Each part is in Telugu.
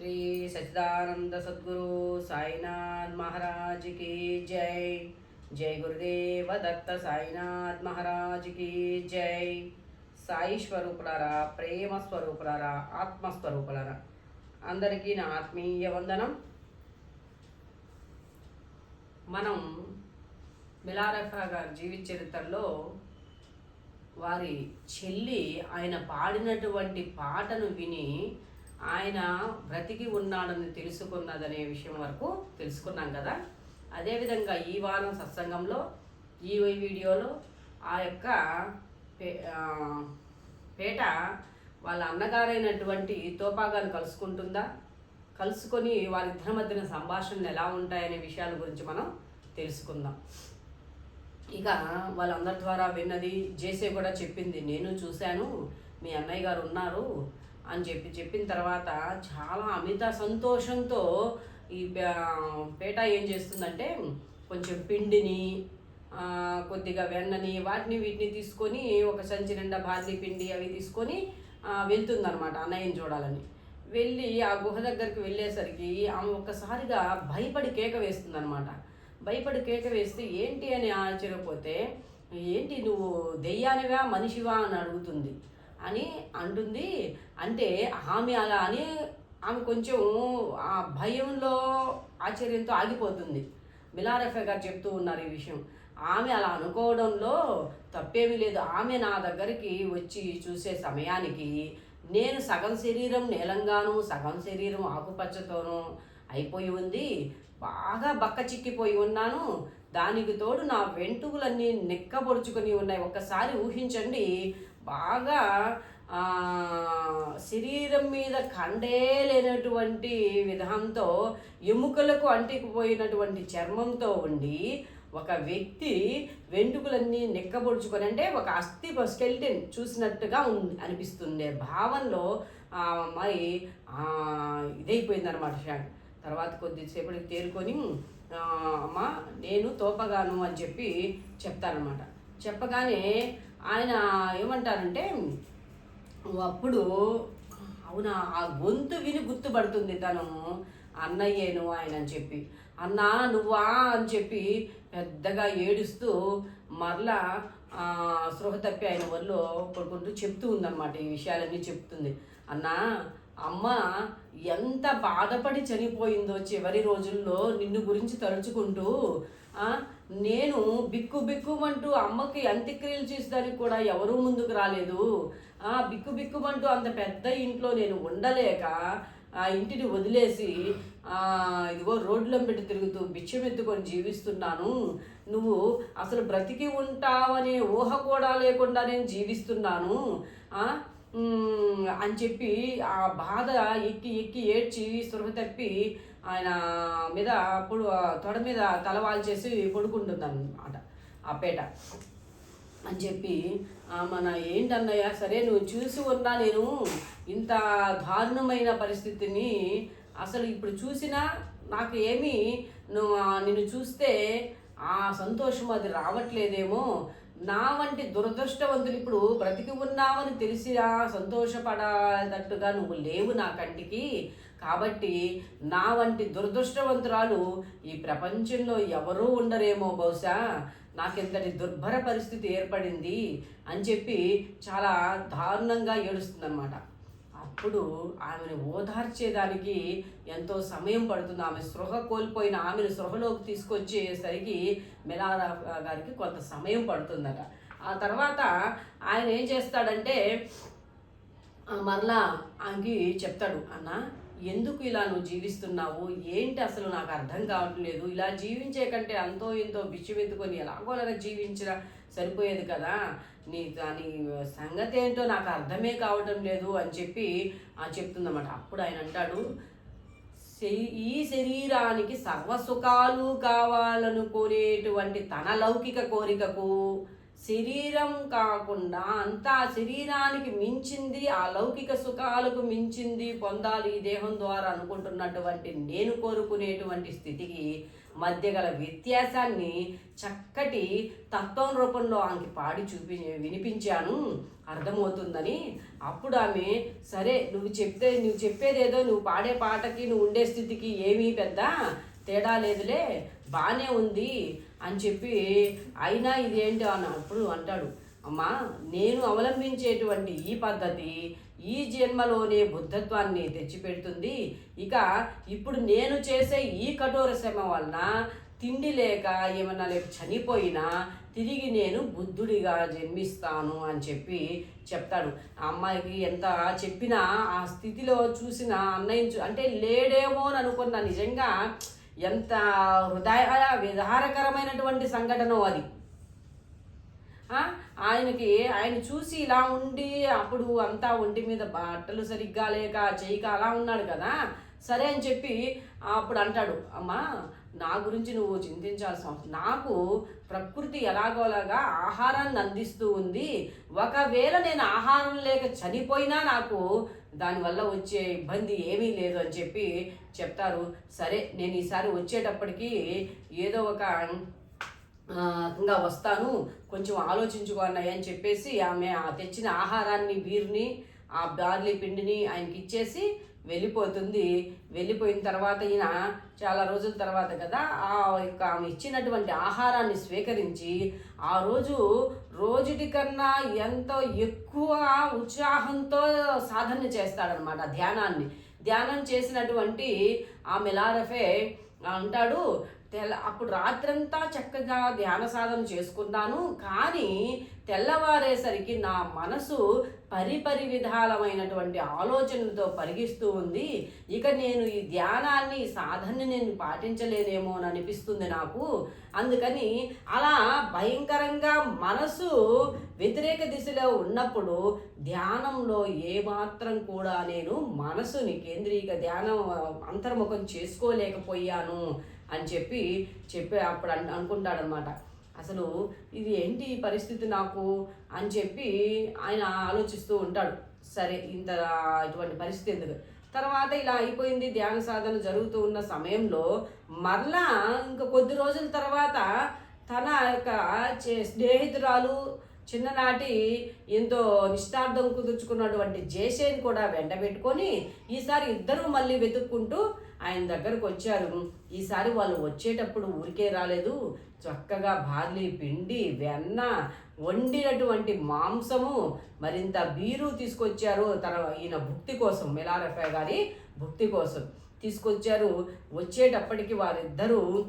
శ్రీ సచిదానంద సద్గురు సాయినాథ్ మహారాజ్కి జై జై గురుదేవ దత్త సాయినాథ్ మహారాజ్కి జై సాయి స్వరూపులరా ప్రేమ స్వరూపులరా ఆత్మస్వరూపులరా అందరికీ నా ఆత్మీయ వందనం. మనం మిలారఫా గారి జీవిత చరిత్రలో వారి చెల్లి ఆయన పాడినటువంటి పాటను విని ఆయన బ్రతికి ఉన్నాడని తెలుసుకున్నదనే విషయం వరకు తెలుసుకున్నాం కదా. అదేవిధంగా ఈ వారం సత్సంగంలో ఈ వీడియోలో ఆ యొక్క పేట వాళ్ళ అన్నగారైనటువంటి తోపాగాను కలుసుకుంటుందా? కలుసుకొని వారిద్దరి మధ్యన సంభాషణలు ఎలా ఉంటాయనే విషయాల గురించి మనం తెలుసుకుందాం. ఇక వాళ్ళందరి ద్వారా విన్నది జేసే కూడా చెప్పింది నేను చూశాను మీ అన్నయ్య గారు ఉన్నారు అని చెప్పి చెప్పిన తర్వాత చాలా అమిత సంతోషంతో ఈ పేట ఏం చేస్తుందంటే కొంచెం పిండిని కొద్దిగా వెన్నని వాటిని వీటిని తీసుకొని ఒక సంచి నిండా బార్లీ పిండి అవి తీసుకొని వెళ్తుందనమాట అన్నయ్యని చూడాలని. వెళ్ళి ఆ గుహ దగ్గరికి వెళ్ళేసరికి ఆమె ఒక్కసారిగా భయపడి కేక వేస్తుందనమాట భయపడి కేక వేస్తే ఏంటి అని ఆశ్చర్యపోతే ఏంటి నువ్వు దెయ్యానివా మనిషివా? అని అడుగుతుంది. అని అంటుంది. అంటే ఆమె అలా అని ఆమె కొంచెం ఆ భయంలో ఆశ్చర్యంతో ఆగిపోతుంది. మిలారఫే గారు చెప్తూ ఉన్నారు ఈ విషయం. ఆమె అలా అనుకోవడంలో తప్పేమీ లేదు. ఆమె నా దగ్గరికి వచ్చి చూసే సమయానికి నేను సగం శరీరం నీలంగాను సగం శరీరం ఆకుపచ్చతోనూ అయిపోయి ఉంది. బాగా బక్క చిక్కిపోయి ఉన్నాను. దానికి తోడు నా వెంట్రుకలన్నీ నెక్కబొడుచుకొని ఉన్నాయి. ఒక్కసారి ఊహించండి బాగా శరీరం మీద కండే లేనటువంటి విధంతో ఎముకలకు అంటికిపోయినటువంటి చర్మంతో ఉండి ఒక వ్యక్తి వెంట్రుకలన్నీ నెక్కబొడుచుకొని అంటే ఒక అస్థి స్కెల్టన్ చూసినట్టుగా ఉంది అనిపిస్తుండే భావనలో ఆ అమ్మాయి ఇదైపోయిందనమాట షాక్. తర్వాత కొద్దిసేపటికి తేరుకొని అమ్మ నేను తోపగాను అని చెప్పి చెప్తానమాట చెప్పగానే ఆయన ఏమంటారంటే అప్పుడు అవునా ఆ గొంతు విని గుర్తుపడుతుంది తను. అన్నయ్యేను ఆయన అని చెప్పి. అన్నా నువ్వా అని చెప్పి పెద్దగా ఏడుస్తూ మరలా ఆ, స్పృహ తప్పి ఆయన వల్ల పడుకుంటూ చెప్తూ ఉందన్నమాట. ఈ విషయాలన్నీ చెప్తుంది. అన్నా అమ్మ ఎంత బాధపడి చనిపోయిందో చివరి రోజుల్లో నిన్ను గురించి తలుచుకుంటూ నేను బిక్కు బిక్కుమంటూ అమ్మకి అంత్యక్రియలు చేసేదానికి కూడా ఎవరూ ముందుకు రాలేదు. ఆ బిక్కు బిక్కుమంటూ అంత పెద్ద ఇంట్లో నేను ఉండలేక ఆ ఇంటిని వదిలేసి ఇదిగో రోడ్ల పెట్టి తిరుగుతూ బిచ్చం ఎత్తుకొని జీవిస్తున్నాను. నువ్వు అసలు బ్రతికి ఉంటావనే ఊహ కూడా లేకుండా నేను జీవిస్తున్నాను. అని చెప్పి ఆ బాధ ఎక్కి ఎక్కి ఏడ్చి స్పృహ తప్పి ఆయన మీద పొడు తొడ మీద తలవాలు చేసి పడుకుంటుంది అన్నమాట ఆ పేట. అని చెప్పి మన ఏంటన్నయ్య సరే నువ్వు చూసి ఉన్నా నేను ఇంత దారుణమైన పరిస్థితిని అసలు ఇప్పుడు చూసినా నాకు ఏమీ నువ్వు నిన్ను చూస్తే ఆ సంతోషం అది రావట్లేదేమో నా వంటి దురదృష్టవంతులు ఇప్పుడు బ్రతికి ఉన్నావని తెలిసిరా సంతోషపడేటట్టుగా నువ్వు లేవు నా కంటికి. కాబట్టి నా వంటి దురదృష్టవంతురాలు ఈ ప్రపంచంలో ఎవరూ ఉండరేమో బహుశా. నాకెంతటి దుర్భర పరిస్థితి ఏర్పడింది అని చెప్పి చాలా దారుణంగా ఏడుస్తుందన్నమాట. అప్పుడు ఆమెను ఓదార్చేదానికి ఎంతో సమయం పడుతుంది. ఆమె స్పృహ కోల్పోయిన ఆమెను స్పృహలోకి తీసుకొచ్చేసరికి మెలారా గారికి కొంత సమయం పడుతుందట. ఆ తర్వాత ఆయన ఏం చేస్తాడంటే మరలా ఆమెకి చెప్తాడు అన్న ఎందుకు ఇలా నువ్వు జీవిస్తున్నావు? ఏంటి అసలు నాకు అర్థం కావట్లేదు. ఇలా జీవించే కంటే అంతో ఇంతో బిచ్చిమెత్తుకొని ఎలాగోలాగా జీవించినా సరిపోయేది కదా. నీ దాని సంగతి ఏంటో నాకు అర్థమే కావటం లేదు అని చెప్పి ఆ చెప్తుందన్నమాట. అప్పుడు ఆయన అంటాడు ఈ శరీరానికి సర్వసుఖాలు కావాలనుకునేటువంటి తన లౌకిక కోరికకు శరీరం కాకుండా అంతా శరీరానికి మించింది ఆ లౌకిక సుఖాలకు మించింది పొందాలి ఈ దేహం ద్వారా అనుకుంటున్నటువంటి నేను కోరుకునేటువంటి స్థితికి మధ్య గల వ్యత్యాసాన్ని చక్కటి తత్వం రూపంలో ఆమెకి పాడి చూపి వినిపించాను. అర్థమవుతుందని. అప్పుడు ఆమె సరే నువ్వు చెప్తే నువ్వు చెప్పేదేదో నువ్వు పాడే పాటకి నువ్వు ఉండే స్థితికి ఏమీ పెద్ద తేడా లేదులే. బాగానే ఉంది. అని చెప్పి అయినా ఇదేంటి అన్నప్పుడు అంటాడు అమ్మా నేను అవలంబించేటువంటి ఈ పద్ధతి ఈ జన్మలోనే బుద్ధత్వాన్ని తెచ్చిపెడుతుంది. ఇక ఇప్పుడు నేను చేసే ఈ కఠోర శ్రమ వలన తిండి లేక ఏమన్నా లేక చనిపోయినా తిరిగి నేను బుద్ధుడిగా జన్మిస్తాను అని చెప్పి చెప్తాడు. ఆ అమ్మాయికి ఎంత చెప్పినా ఆ స్థితిలో చూసిన అన్నయ్య చూ- అంటే లేడేమో అని అనుకున్నా నిజంగా ఎంత హృదయ విధారకరమైనటువంటి సంఘటన అది. ఆయనకి ఆయన చూసి ఇలా ఉండి అప్పుడు అంతా ఒంటి మీద బట్టలు సరిగ్గా లేక చేయక అలా ఉన్నాడు కదా. సరే అని చెప్పి అప్పుడు అంటాడు అమ్మా నా గురించి నువ్వు చింతించాల్సిన అవసరం నాకు ప్రకృతి ఎలాగోలాగా ఆహారాన్ని అందిస్తూ ఉంది. ఒకవేళ నేను ఆహారం లేక చనిపోయినా నాకు దానివల్ల వచ్చే ఇబ్బంది ఏమీ లేదు అని చెప్పి చెప్తారు. సరే నేను ఈసారి వచ్చేటప్పటికి ఏదో ఒక ఇంకా వస్తాను. కొంచెం ఆలోచించుకో అన్నయ్య అని చెప్పేసి ఆమె ఆ తెచ్చిన ఆహారాన్ని వీరిని ఆ బార్లీ పిండిని ఆయనకి ఇచ్చేసి వెళ్ళిపోతుంది. వెళ్ళిపోయిన తర్వాత ఈయన చాలా రోజుల తర్వాత కదా ఆ యొక్క ఆమె ఇచ్చినటువంటి ఆహారాన్ని స్వీకరించి ఆ రోజు రోజుటి కన్నా ఎంతో ఎక్కువ ఉత్సాహంతో సాధన చేస్తాడనమాట ధ్యానాన్ని. ధ్యానం చేసినటువంటి ఆ మిలారఫే అంటాడు తెల్ల అప్పుడు రాత్రంతా చక్కగా ధ్యాన సాధన చేసుకున్నాను కానీ తెల్లవారేసరికి నా మనసు పరిపరి విధాలమైనటువంటి ఆలోచనలతో పరిగిస్తూ ఉంది. ఇక నేను ఈ ధ్యానాన్ని ఈ సాధనని నేను పాటించలేనేమో అని అనిపిస్తుంది నాకు. అందుకని అలా భయంకరంగా మనసు వ్యతిరేక దిశలో ఉన్నప్పుడు ధ్యానంలో ఏమాత్రం కూడా నేను మనసుని కేంద్రీక ధ్యానం అంతర్ముఖం చేసుకోలేకపోయాను అని చెప్పి చెప్పి అప్పుడు అనుకుంటాడనమాట అసలు ఇది ఏంటి ఈ పరిస్థితి నాకు అని చెప్పి ఆయన ఆలోచిస్తూ ఉంటాడు. సరే ఇంత ఇటువంటి పరిస్థితి ఎందుకు? తర్వాత ఇలా అయిపోయింది ధ్యాన సాధన జరుగుతూ ఉన్న సమయంలో మరలా ఇంకా కొద్ది రోజుల తర్వాత తన యొక్క చే- స్నేహితురాలు చిన్ననాటి ఎంతో నిష్ఠార్థం కుదుర్చుకున్నటువంటి జేసేని కూడా వెంటబెట్టుకొని ఈసారి ఇద్దరూ మళ్ళీ వెతుక్కుంటూ ఆయన దగ్గరకు వచ్చారు. ఈసారి వాళ్ళు వచ్చేటప్పుడు ఊరికే రాలేదు. చక్కగా బార్లీ పిండి వెన్న వండినటువంటి మాంసము మరింత బీరు తీసుకొచ్చారు. తన ఈయన భుక్తి కోసం మిలారఫే గారి భుక్తి కోసం తీసుకొచ్చారు. వచ్చేటప్పటికి వారిద్దరూ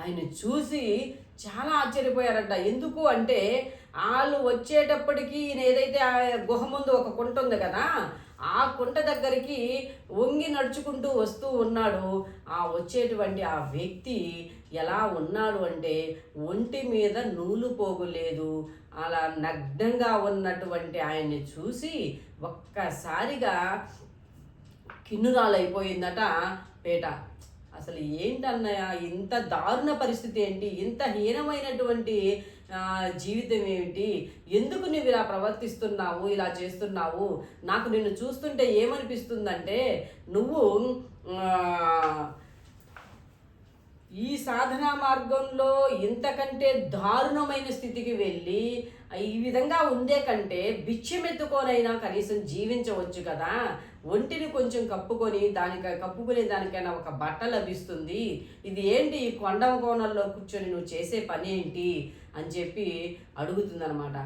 ఆయన చూసి చాలా ఆశ్చర్యపోయారంట. ఎందుకు అంటే వాళ్ళు వచ్చేటప్పటికి ఈయన ఏదైతే ఆ గుహ ముందు ఒక కుంట ఉంది కదా ఆ కుంట దగ్గరికి వంగి నడుచుకుంటూ వస్తూ ఉన్నాడు. ఆ వచ్చేటువంటి ఆ వ్యక్తి ఎలా ఉన్నాడు అంటే ఒంటి మీద నూలు పోగులేదు. అలా నగ్నంగా ఉన్నటువంటి ఆయన్ని చూసి ఒక్కసారిగా కిన్నురాలైపోయిందట పేట. అసలు ఏంటన్నయ్య ఇంత దారుణ పరిస్థితి ఏంటి? ఇంత హీనమైనటువంటి జీవితం ఏమిటి? ఎందుకు నువ్వు ఇలా ప్రవర్తిస్తున్నావు ఇలా చేస్తున్నావు? నాకు నిన్ను చూస్తుంటే ఏమనిపిస్తుందంటే నువ్వు ఈ సాధనా మార్గంలో ఇంతకంటే దారుణమైన స్థితికి వెళ్ళి ఈ విధంగా ఉండే కంటే బిచ్చమెత్తుకోనైనా కనీసం జీవించవచ్చు కదా? ఒంటిని కొంచెం కప్పుకొని దానికి కప్పుకునే దానికైనా ఒక బట్ట లభిస్తుంది. ఇది ఏంటి? ఈ కొండ కోణంలో కూర్చొని నువ్వు చేసే పని ఏంటి? అని చెప్పి అడుగుతుందనమాట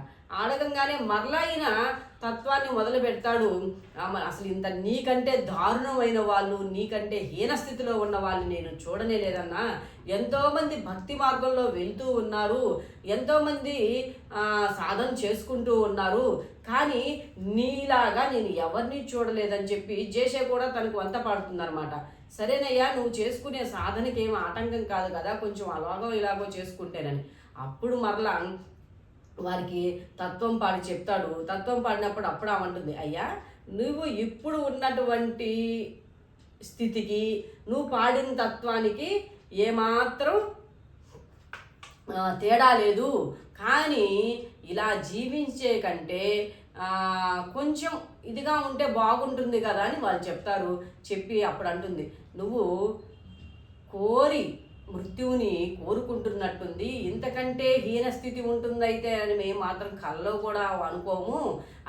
అడగంగానే మరలా ఈయన తత్వాన్ని మొదలు పెడతాడు అసలు ఇంత నీకంటే దారుణమైన వాళ్ళు నీకంటే హీన స్థితిలో ఉన్న వాళ్ళని నేను చూడనే లేదన్నా. ఎంతోమంది భక్తి మార్గంలో వెళ్తూ ఉన్నారు. ఎంతోమంది సాధన చేసుకుంటూ ఉన్నారు. కానీ నీలాగా నేను ఎవరిని చూడలేదని చెప్పి జేషే కూడా తనకు వంత పాడుతుందనమాట సరేనయ్యా నువ్వు చేసుకునే సాధనకి ఏం ఆటంకం కాదు కదా కొంచెం అలాగో ఇలాగో చేసుకుంటేనని. అప్పుడు మరలా వారికి తత్వం పాడి చెప్తాడు. తత్వం పాడినప్పుడు అప్పుడు ఆమంటుంది అయ్యా నువ్వు ఇప్పుడు ఉన్నటువంటి స్థితికి నువ్వు పాడిన తత్వానికి ఏమాత్రం తేడా లేదు. కానీ ఇలా జీవించే కంటే కొంచెం ఇదిగా ఉంటే బాగుంటుంది కదా అని వాళ్ళు చెప్తారు. చెప్పి అప్పుడు అంటుంది నువ్వు కోరి మృత్యువుని కోరుకుంటున్నట్టుంది. ఇంతకంటే హీన స్థితి ఉంటుందైతే అని మేము మాత్రం కల్లో కూడా అనుకోము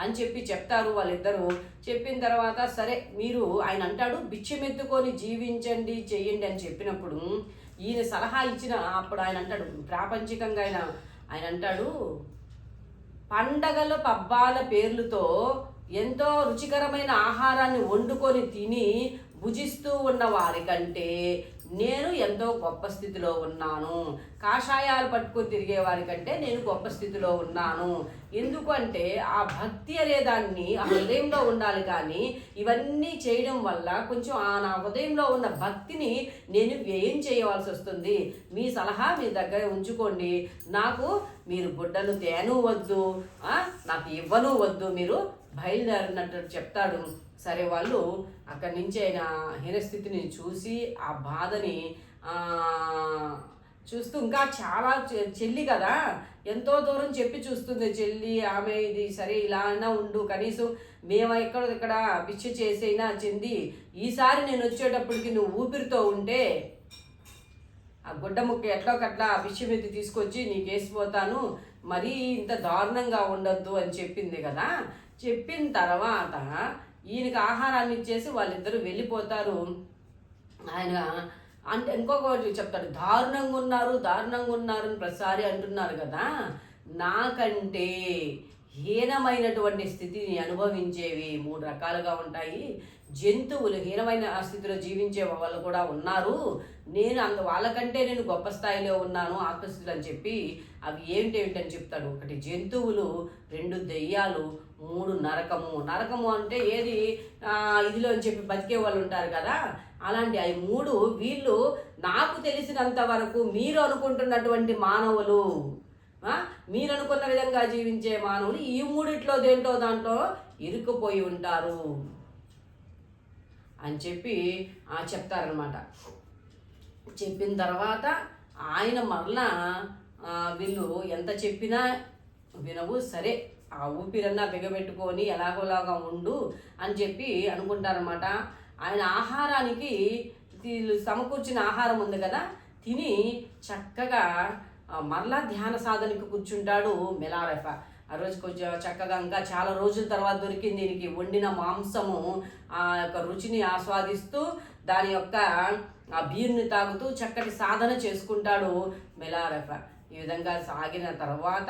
అని చెప్పి చెప్తారు వాళ్ళిద్దరూ. చెప్పిన తర్వాత సరే మీరు ఆయన అంటాడు బిచ్చమెత్తుకొని జీవించండి చెయ్యండి అని చెప్పినప్పుడు ఈయన సలహా ఇచ్చిన అప్పుడు ఆయన అంటాడు ప్రాపంచికంగా ఆయన ఆయన అంటాడు పండగల పబ్బాల పేర్లతో ఎంతో రుచికరమైన ఆహారాన్ని వండుకొని తిని భుజిస్తూ ఉన్న వారికంటే నేను ఎంతో గొప్ప స్థితిలో ఉన్నాను. కాషాయాలు పట్టుకొని తిరిగే వారికంటే నేను గొప్ప స్థితిలో ఉన్నాను. ఎందుకంటే ఆ భక్తి అనే దాన్ని ఆ హృదయంలో ఉండాలి కానీ ఇవన్నీ చేయడం వల్ల కొంచెం ఆ నా హృదయంలో ఉన్న భక్తిని నేను వ్యయం చేయవలసి వస్తుంది. మీ సలహా మీ దగ్గర ఉంచుకోండి. నాకు మీరు గుడ్డలు తేను వద్దు. నాకు ఇవ్వను వద్దు. మీరు బయలుదేరినట్టు చెప్తాడు సరే వాళ్ళు అక్కడి నుంచి ఆయన హీనస్థితిని చూసి ఆ బాధని చూస్తూ ఇంకా చాలా చె- చెల్లి కదా. ఎంతో దూరం చెప్పి చూస్తుంది చెల్లి ఆమె ఇది సరే ఇలా అయినా ఉండు. కనీసం మేము ఎక్కడ ఇక్కడ పిచ్చ చేసైనా చెంది ఈసారి నేను వచ్చేటప్పటికి నువ్వు ఊపిరితో ఉంటే ఆ గుడ్డ ముక్క ఎట్లో కట్లా విషయం ఎత్తి తీసుకొచ్చి నీకు వేసిపోతాను మరీ ఇంత దారుణంగా ఉండొద్దు అని చెప్పింది కదా. చెప్పిన తర్వాత ఈయనకి ఆహారాన్ని ఇచ్చేసి వాళ్ళిద్దరూ వెళ్ళిపోతారు. ఆయన అంటే ఇంకొకటి చెప్తాడు దారుణంగా ఉన్నారు దారుణంగా ఉన్నారు అని ప్రతిసారి అంటున్నారు కదా. నాకంటే హీనమైనటువంటి స్థితిని అనుభవించేవి మూడు రకాలుగా ఉంటాయి. జంతువులు హీనమైన స్థితిలో జీవించే వాళ్ళు కూడా ఉన్నారు. నేను అంత వాళ్ళకంటే నేను గొప్ప స్థాయిలో ఉన్నాను ఆత్మస్థితులు అని చెప్పి అవి ఏమిటేమిటని చెప్తాడు. ఒకటి జంతువులు రెండు దెయ్యాలు మూడు నరకము. నరకము అంటే ఏది? ఇదిలో అని చెప్పి బతికే వాళ్ళు ఉంటారు కదా? అలాంటి అవి మూడు వీళ్ళు నాకు తెలిసినంత వరకు మీరు అనుకుంటున్నటువంటి మానవులు మీరు అనుకున్న విధంగా జీవించే మానవులు ఈ మూడిట్లో దేంటో దాంట్లో ఇరుక్కుపోయి ఉంటారు అని చెప్పి ఆ, చెప్తారనమాట చెప్పిన తర్వాత ఆయన మరలా వీళ్ళు ఎంత చెప్పినా వినవు సరే. ఆ ఊపిరన్నా బిగబెట్టుకొని ఎలాగోలాగా ఉండు అని చెప్పి అనుకుంటారనమాట ఆయన ఆహారానికి వీళ్ళు సమకూర్చిన ఆహారం ఉంది కదా తిని చక్కగా మరలా ధ్యాన సాధనకు కూర్చుంటాడు మెలారెఫ. ఆ రోజు కొంచెం చక్కగా ఇంకా చాలా రోజుల తర్వాత దొరికింది దీనికి వండిన మాంసము. ఆ యొక్క రుచిని ఆస్వాదిస్తూ దాని యొక్క ఆ బీర్ని తాగుతూ చక్కటి సాధన చేసుకుంటాడు మెలారెఫ. ఈ విధంగా సాగిన తర్వాత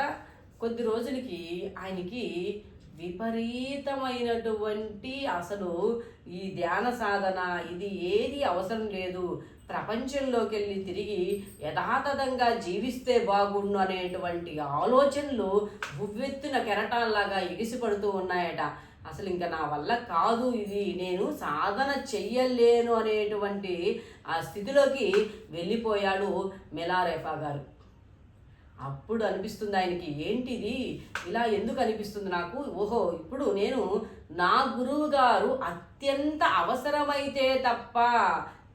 కొద్ది రోజులకి ఆయనకి విపరీతమైనటువంటి అసలు ఈ ధ్యాన సాధన ఇది ఏది అవసరం లేదు. ప్రపంచంలోకి వెళ్ళి తిరిగి యథాతథంగా జీవిస్తే బాగుండు అనేటువంటి ఆలోచనలు ఉవ్వెత్తున కెరటాల్లాగా ఎగిసిపడుతూ ఉన్నాయట. అసలు ఇంకా నా వల్ల కాదు ఇది. నేను సాధన చెయ్యలేను అనేటువంటి ఆ స్థితిలోకి వెళ్ళిపోయాడు మెలారేఫా గారు. అప్పుడు అనిపిస్తుంది ఆయనకి ఏంటిది? ఇలా ఎందుకు అనిపిస్తుంది నాకు? ఓహో ఇప్పుడు నేను నా గురువు గారు అత్యంత అవసరమైతే తప్ప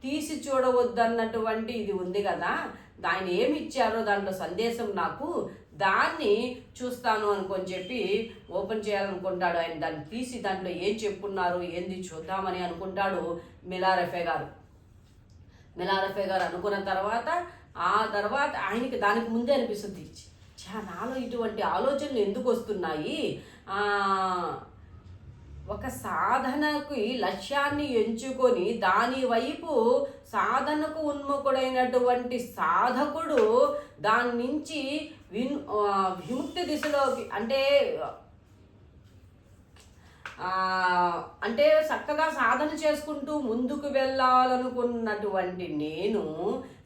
తీసి చూడవద్దన్నటువంటి ఇది ఉంది కదా. ఆయన ఏమి ఇచ్చారో దాంట్లో సందేశం నాకు. దాన్ని చూస్తాను అనుకొని చెప్పి ఓపెన్ చేయాలనుకుంటాడు ఆయన. దాన్ని తీసి దాంట్లో ఏం చెప్పున్నారు ఏంది చూద్దామని అనుకుంటాడు మిలారఫే గారు. మిలారఫే గారు అనుకున్న తర్వాత ఆ తర్వాత ఆయనకి దానికి ముందే అనిపిస్తుంది. నాలో ఇటువంటి ఆలోచనలు ఎందుకు వస్తున్నాయి? ఒక సాధనకి లక్ష్యాన్ని ఎంచుకొని దాని వైపు సాధనకు ఉన్ముఖుడైనటువంటి సాధకుడు దాని నుంచి విన్ విముక్తి దిశలోకి అంటే అంటే చక్కగా సాధన చేసుకుంటూ ముందుకు వెళ్ళాలనుకున్నటువంటి నేను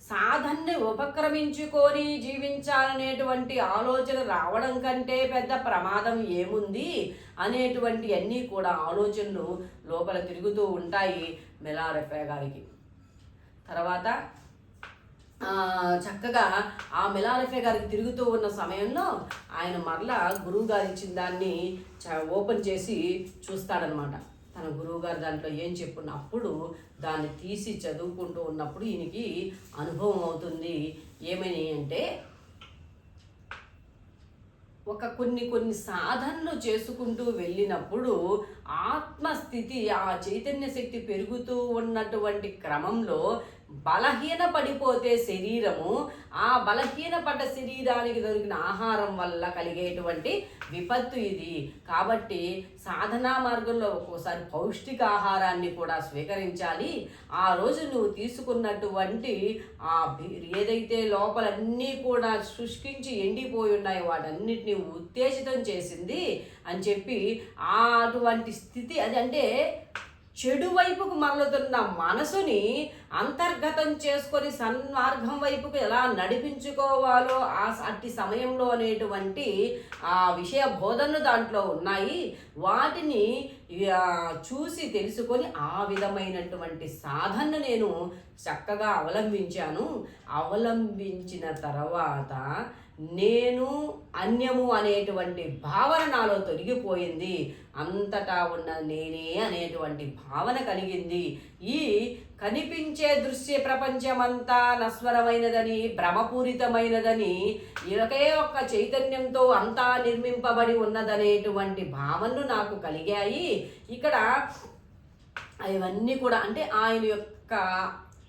సాధనని ఉపక్రమించుకొని జీవించాలనేటువంటి ఆలోచన రావడం కంటే పెద్ద ప్రమాదం ఏముంది అనేటువంటి అన్నీ కూడా ఆలోచనలు లోపల తిరుగుతూ ఉంటాయి మెలారెఫే గారికి. తర్వాత చక్కగా ఆ మిలారఫే గారికి తిరుగుతూ ఉన్న సమయంలో ఆయన మరలా గురువు గారు ఇచ్చిన దాన్ని చ- ఓపెన్ చేసి చూస్తాడనమాట తన గురువు గారు దాంట్లో ఏం చెప్పున్న అప్పుడు దాన్ని తీసి చదువుకుంటూ ఉన్నప్పుడు ఈయనకి అనుభవం అవుతుంది. ఏమని అంటే ఒక కొన్ని కొన్ని సాధనలు చేసుకుంటూ వెళ్ళినప్పుడు ఆత్మస్థితి ఆ చైతన్య శక్తి పెరుగుతూ ఉన్నటువంటి క్రమంలో బలహీన పడిపోతే శరీరము ఆ బలహీన పడ్డ శరీరానికి దొరికిన ఆహారం వల్ల కలిగేటువంటి విపత్తు ఇది. కాబట్టి సాధనా మార్గంలో ఒక్కోసారి పౌష్టిక ఆహారాన్ని కూడా స్వీకరించాలి. ఆ రోజు నువ్వు తీసుకున్నటువంటి ఆ ఏదైతే లోపలన్నీ కూడా శుష్కించి ఎండిపోయి ఉన్నాయో వాటన్నిటిని ఉత్తేజితం చేసింది అని చెప్పి అటువంటి స్థితి అది అంటే చెడు వైపుకు మరలుతున్న మనసుని అంతర్గతం చేసుకొని సన్మార్గం వైపుకు ఎలా నడిపించుకోవాలో ఆ అట్టి సమయంలో అనేటువంటి ఆ విషయ బోధనలు దాంట్లో ఉన్నాయి. వాటిని చూసి తెలుసుకొని ఆ విధమైనటువంటి సాధనను నేను చక్కగా అవలంబించాను. అవలంబించిన తర్వాత నేను అన్యము అనేటువంటి భావన నాలో తొలగిపోయింది. అంతటా ఉన్న నేనే అనేటువంటి భావన కలిగింది. ఈ కనిపించే దృశ్య ప్రపంచమంతా నస్వరమైనదని భ్రమపూరితమైనదని ఒకే ఒక్క చైతన్యంతో అంతా నిర్మింపబడి ఉన్నదనేటువంటి భావనలు నాకు కలిగాయి. ఇక్కడ అవన్నీ కూడా అంటే ఆయన యొక్క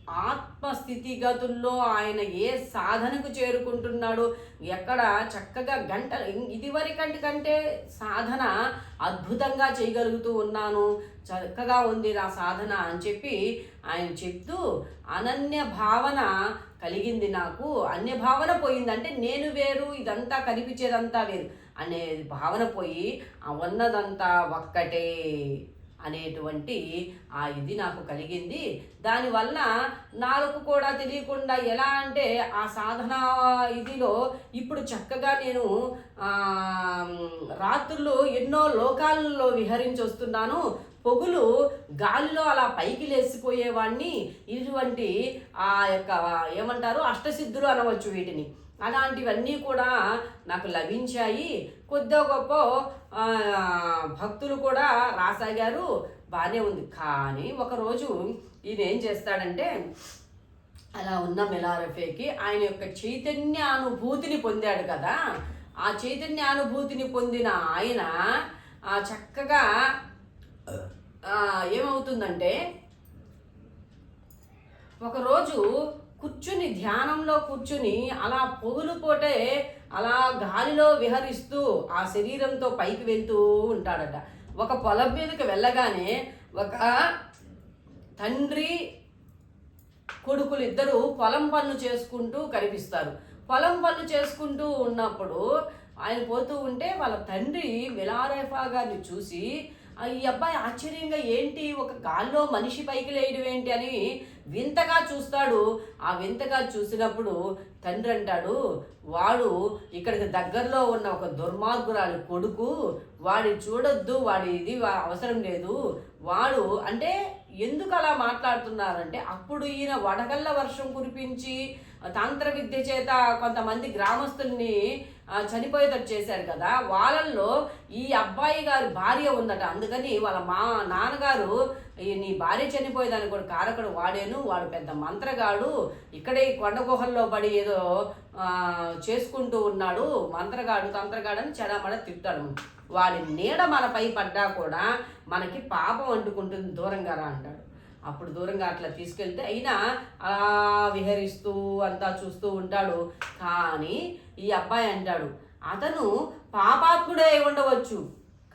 ఆత్మస్థితిగతుల్లో ఆయన ఏ సాధనకు చేరుకుంటున్నాడు ఎక్కడ చక్కగా గంటలు ఇదివరకంటి కంటే సాధన అద్భుతంగా చేయగలుగుతూ ఉన్నాను చక్కగా ఉంది నా సాధన అని చెప్పి ఆయన చెప్తూ అనన్య భావన కలిగింది నాకు. అన్య భావన పోయింది అంటే నేను వేరు ఇదంతా కనిపించేదంతా వేరు. అనే భావన పోయి ఉన్నదంతా ఒక్కటే. అనేటువంటి ఆ ఇది నాకు కలిగింది. దానివల్ల నాకు కూడా తెలియకుండా ఎలా అంటే ఆ సాధన ఇదిలో ఇప్పుడు చక్కగా నేను రాత్రులు ఎన్నో లోకాలలో విహరించి వస్తున్నాను. పొగులు గాలిలో అలా పైకి లేచిపోయేవాడిని ఇటువంటి ఆ యొక్క ఏమంటారు అష్టసిద్ధులు అనవచ్చు వీటిని. అలాంటివన్నీ కూడా నాకు లభించాయి. కొద్దో గొప్ప భక్తులు కూడా రాసాగారు. బాగానే ఉంది. కానీ ఒకరోజు ఈయన ఏం చేస్తాడంటే అలా ఉన్న మెలారఫేకి ఆయన యొక్క చైతన్య అనుభూతిని పొందాడు కదా. ఆ చైతన్య అనుభూతిని పొందిన ఆయన చక్కగా ఏమవుతుందంటే ఒకరోజు కూర్చుని ధ్యానంలో కూర్చుని అలా పొగులు పోటే అలా గాలిలో విహరిస్తూ ఆ శరీరంతో పైకి వెళ్తూ ఉంటాడట. ఒక పొలం మీదకి వెళ్ళగానే ఒక తండ్రి కొడుకులు ఇద్దరు పొలం పనులు చేసుకుంటూ కనిపిస్తారు. పొలం పనులు చేసుకుంటూ ఉన్నప్పుడు ఆయన పోతూ ఉంటే వాళ్ళ తండ్రి మిలారేఫా గారిని చూసి ఈ అబ్బాయి ఆశ్చర్యంగా ఏంటి? ఒక గాల్లో మనిషి పైకి లేయడం ఏంటి? అని వింతగా చూస్తాడు. ఆ వింతగా చూసినప్పుడు తండ్రి అంటాడు వాడు ఇక్కడికి దగ్గరలో ఉన్న ఒక దుర్మార్గురాలి కొడుకు వాడి చూడొద్దు వాడి ఇది వా- అవసరం లేదు. వాడు అంటే ఎందుకు అలా మాట్లాడుతున్నారంటే అప్పుడు ఈయన వడగళ్ళ వర్షం కురిపించి తంత్ర విద్య చేత కొంతమంది గ్రామస్తుల్ని చనిపోయేటట్టు చేశారు కదా వాళ్ళల్లో ఈ అబ్బాయి గారి భార్య ఉందట. అందుకని వాళ్ళ మా నాన్నగారు నీ భార్య చనిపోయేదానికి కూడా కారకుడు వాడేను వాడు పెద్ద మంత్రగాడు ఇక్కడే కొండ గుహల్లో పడి ఏదో చేసుకుంటూ ఉన్నాడు మంత్రగాడు తంత్రగాడు అని చెడమడ తిట్టాడు. వాడి నీడ మనపై పడ్డా కూడా మనకి పాపం అంటుకుంటుంది దూరంగా రా అంటాడు. అప్పుడు దూరంగా అట్లా తీసుకెళ్తే అయినా అలా విహరిస్తూ అంతా చూస్తూ ఉంటాడు. కానీ ఈ అబ్బాయి అంటాడు అతను పాపాత్ముడే ఉండవచ్చు.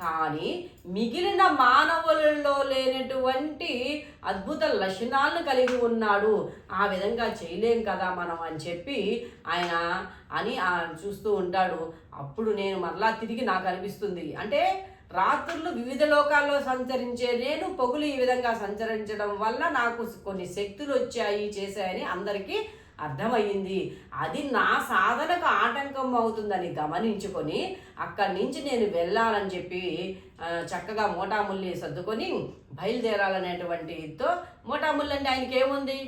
కానీ మిగిలిన మానవులలో లేనటువంటి అద్భుత లక్షణాలను కలిగి ఉన్నాడు. ఆ విధంగా చేయలేం కదా మనం అని చెప్పి ఆయన అని ఆ చూస్తూ ఉంటాడు. అప్పుడు నేను మరలా తిరిగి నాకు అనిపిస్తుంది. అంటే రాత్రులు వివిధ లోకాల్లో సంచరించే నేను పొగులు ఈ విధంగా సంచరించడం వల్ల నాకు కొన్ని శక్తులు వచ్చాయి చేశాయని అందరికీ అర్థమయ్యింది. అది నా సాధనకు ఆటంకం అవుతుందని గమనించుకొని అక్కడి నుంచి నేను వెళ్ళాలని చెప్పి చక్కగా మోటాముల్లి సర్దుకొని బయలుదేరాలనేటువంటితో ఇదితో మోటాముల్లి అంటే ఆయనకి ఏముంది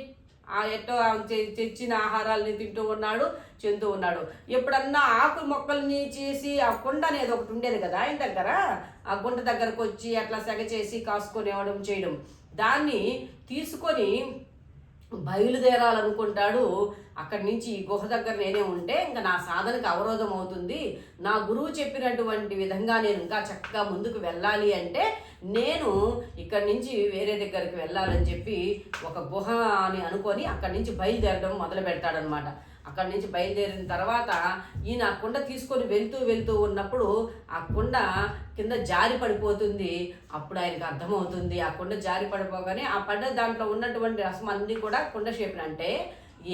ఎట్టో ఆ తె- తెచ్చిన ఆహారాలని తింటూ ఉన్నాడు చెందుతూ ఉన్నాడు. ఎప్పుడన్నా ఆకు మొక్కల్ని చేసి ఆ కుండ అనేది ఒకటి ఉండేది కదా ఆయన దగ్గర? ఆ గుంట దగ్గరకు వచ్చి అట్లా సెగ చేసి కాసుకొని ఇవ్వడం చేయడం. దాన్ని తీసుకొని బయలుదేరాలనుకుంటాడు. అక్కడి నుంచి ఈ గుహ దగ్గర నేనే ఉంటే ఇంకా నా సాధనకు అవరోధం అవుతుంది. నా గురువు చెప్పినటువంటి విధంగా నేను ఇంకా చక్కగా ముందుకు వెళ్ళాలి అంటే నేను ఇక్కడి నుంచి వేరే దగ్గరికి వెళ్ళాలని చెప్పి ఒక గుహ అని అనుకొని అక్కడి నుంచి బయలుదేరడం మొదలు పెడతాడనమాట అక్కడి నుంచి బయలుదేరిన తర్వాత ఈయన ఆ కుండ తీసుకొని వెళ్తూ వెళ్తూ ఉన్నప్పుడు ఆ కుండ కింద జారి పడిపోతుంది. అప్పుడు ఆయనకు అర్థమవుతుంది. ఆ కుండ జారి పడిపోగానే ఆ పడ్డ దాంట్లో ఉన్నటువంటి రసం అన్నీ కూడా కుండ షేపులు. అంటే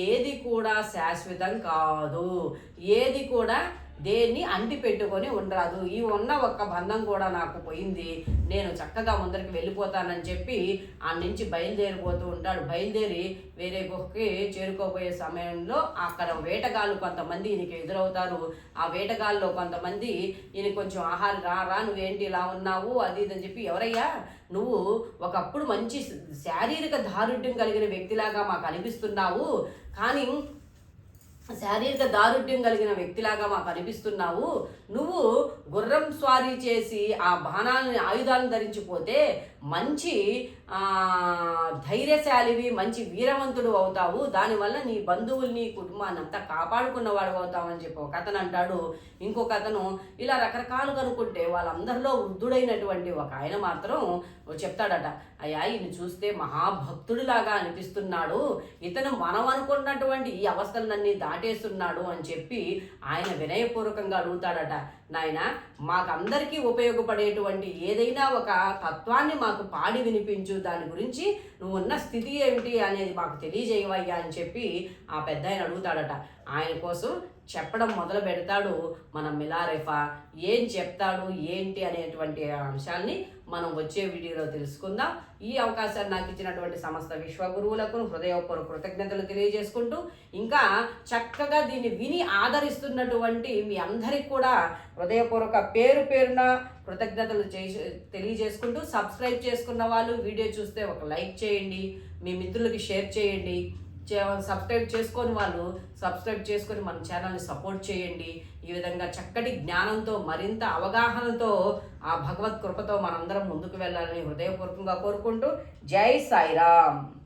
ఏది కూడా శాశ్వతం కాదు. ఏది కూడా దేన్ని అంటి పెట్టుకొని ఉండరాదు. ఈ ఉన్న ఒక్క బంధం కూడా నాకు పోయింది. నేను చక్కగా ముందరికి వెళ్ళిపోతానని చెప్పి ఆ నుంచి బయలుదేరిపోతూ ఉంటాడు. బయలుదేరి వేరే గుహకి చేరుకోబోయే సమయంలో అక్కడ వేటగాళ్ళు కొంతమంది ఈయనకి ఎదురవుతారు. ఆ వేటగాళ్ళలో కొంతమంది ఈయన కొంచెం ఆహారం రా రా నువ్వేంటి ఇలా ఉన్నావు? అది ఇది అని చెప్పి ఎవరయ్యా? నువ్వు ఒకప్పుడు మంచి శారీరక దారుఢ్యం కలిగిన వ్యక్తిలాగా మాకు అనిపిస్తున్నావు. కానీ శారీరక దారుఢ్యం కలిగిన వ్యక్తిలాగా మాకు అనిపిస్తున్నావు. నువ్వు గుర్రం స్వారీ చేసి ఆ బాణాలని ఆయుధాలను ధరించిపోతే మంచి ధైర్యశాలివి మంచి వీరవంతుడు అవుతావు. దానివల్ల నీ బంధువుల్ని కుటుంబాన్ని అంతా కాపాడుకున్నవాడు అవుతావు అని చెప్పి ఒక అతను అంటాడు. ఇంకొక అతను ఇలా రకరకాలుగా అనుకుంటే వాళ్ళందరిలో వృద్ధుడైనటువంటి ఒక ఆయన మాత్రం చెప్తాడట అయ్యా ఈయన చూస్తే మహాభక్తుడిలాగా అనిపిస్తున్నాడు. ఇతను మనం అనుకున్నటువంటి ఈ అవస్థలన్నీ దాటేస్తున్నాడు అని చెప్పి ఆయన వినయపూర్వకంగా అడుగుతాడట. నాయన మాకందరికీ ఉపయోగపడేటువంటి ఏదైనా ఒక తత్వాన్ని మాకు పాడి వినిపించు. దాని గురించి నువ్వు ఉన్న స్థితి ఏమిటి అనేది మాకు తెలియజేయవయ్యా అని చెప్పి ఆ పెద్ద ఆయన అడుగుతాడట. ఆయన కోసం చెప్పడం మొదలు పెడతాడు మన మిలారెఫా. ఏం చెప్తాడు ఏంటి అనేటువంటి అంశాల్ని మనం వచ్చే వీడియోలో తెలుసుకుందాం. ఈ అవకాశాన్ని నాకు ఇచ్చినటువంటి సమస్త విశ్వగురువులకు హృదయపూర్వక కృతజ్ఞతలు తెలియజేసుకుంటూ ఇంకా చక్కగా దీన్ని విని ఆదరిస్తున్నటువంటి మీ అందరికి కూడా హృదయపూర్వక పేరు పేరున కృతజ్ఞతలు చేసి తెలియజేసుకుంటూ సబ్స్క్రైబ్ చేసుకున్న వాళ్ళు వీడియో చూస్తే ఒక లైక్ చేయండి. చేయండి మీ మిత్రులకి షేర్ చేయండి చే- సబ్స్క్రైబ్ చేసుకొని వాళ్ళు సబ్స్క్రైబ్ చేసుకొని మన ఛానల్ని సపోర్ట్ చేయండి. ఈ విధంగా చక్కటి జ్ఞానంతో మరింత అవగాహనతో ఆ భగవత్ కృపతో మనందరం ముందుకు వెళ్ళాలని హృదయపూర్వకంగా కోరుకుంటూ జై సాయిరామ్.